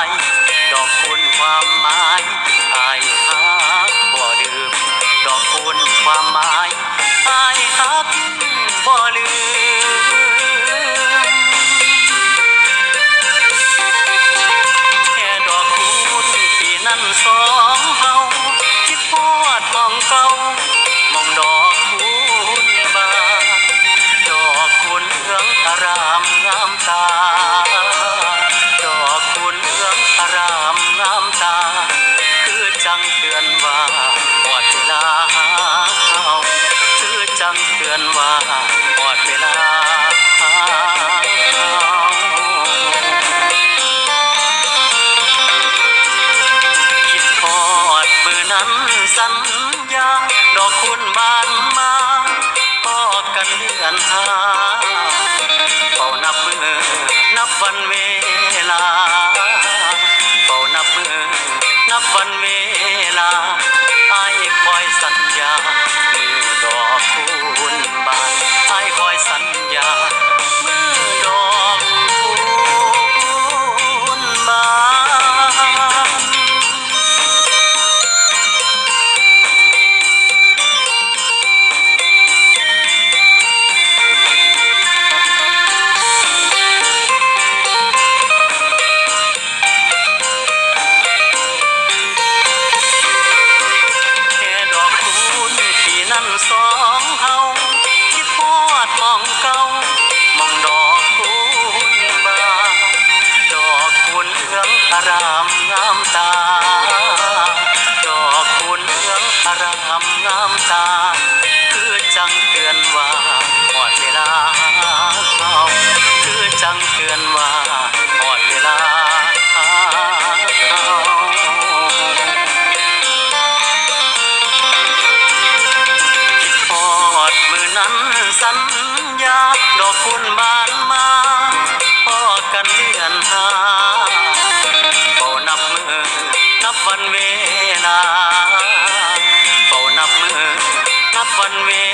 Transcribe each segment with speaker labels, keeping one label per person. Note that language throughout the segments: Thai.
Speaker 1: ายดอกคุณความหมายอายฮักบ่ลืมดอกคุณความหมายอายฮักบ่ลืมแค่ดอกคุณที่นั้นสองันสัญญา ดอกคุณบานมาพอกันเดือนหา बनवे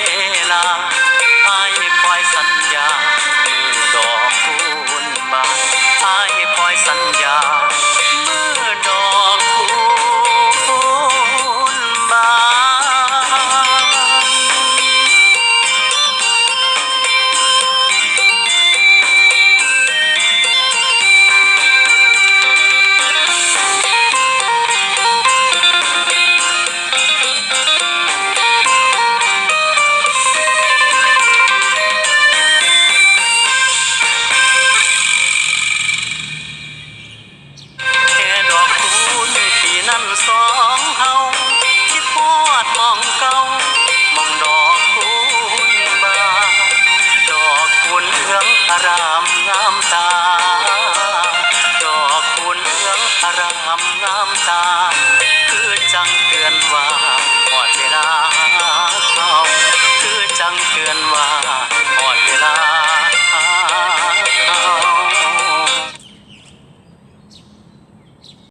Speaker 1: ตา ดอกคูณเหลืองอารามงามตา คือจังเตือนว่าหมดเวลาเข้าคือจังเตือนว่า